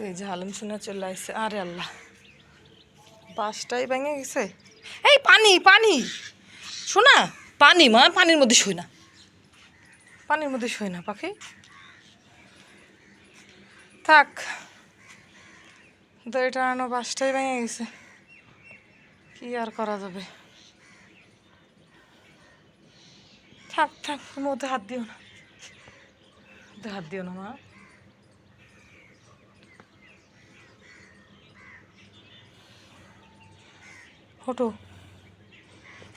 তো এই যে আলম শোনা চলে আসছে। আরে আল্লাহ। বাসটাই ভেঙে গেছে। এই পানি পানি। শোনা, পানি মা, পানির মধ্যে শুই না। পানির মধ্যে শুই না, পাখি। থাক। এটা আনো বাসটাই ভেঙে গেছে। কি আর করা যাবে? থাক থাক ওতে হাত দিও না। হাত দিও না মা। হটো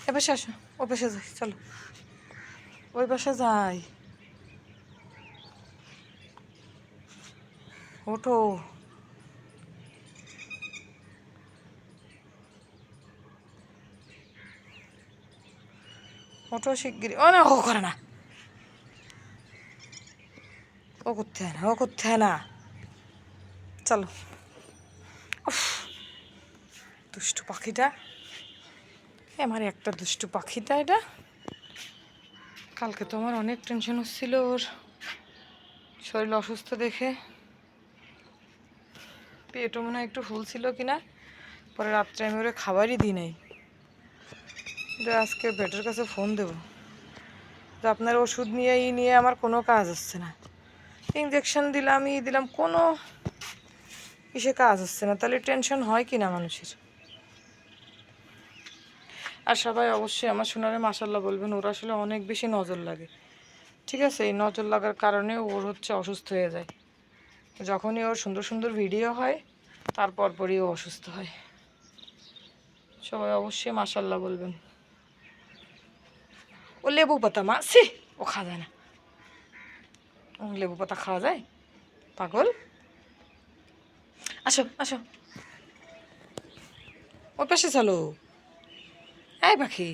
এ পাশে আসো, ও পাশে যাই, চলো। ওই পাশে যাই। ওঠো। ওঠো শিগগিরি ও না, ও করে না। ও করতে হয় না, ও করতে হয় না। চলো। দুষ্টু পাখিটা। আমার একটা দুষ্টু পাখিটা এটা। কালকে তো আমার অনেক টেনশন হচ্ছিল ওর। শরীর অসুস্থ দেখে। পেটও মনে হয় একটু ফুল ছিল কিনা। পরে রাত্রে আমি ওরে খাবারই দিই নাই। আজকে বেটের কাছে ফোন দেবো। যে আপনার ওষুধ নিয়ে, ই নিয়ে আমার কোনো কাজ হচ্ছে না। ইঞ্জেকশন দিলাম, ই দিলাম, কোনো ইসে কাজ হচ্ছে না। তাহলে টেনশন হয় কি না মানুষের? আর সবাই অবশ্যই আমার শোনারে মাসাল্লাহ বলবেন, ওর আসলে অনেক বেশি নজর লাগে। ঠিক আছে? এই নজর লাগার কারণে ওর হচ্ছে অসুস্থ হয়ে যায়। যখনই ওর সুন্দর সুন্দর ভিডিও হয় তারপর পরই ও অসুস্থ হয়। সবাই অবশ্যই মাসাল্লাহ বলবেন। ও লেবু পাতা, মা সে ও খাওয়া যায় না। লেবু পাতা খাওয়া যায়? পাগল? আসো আসো। ও পাশে চলো। এই পাখি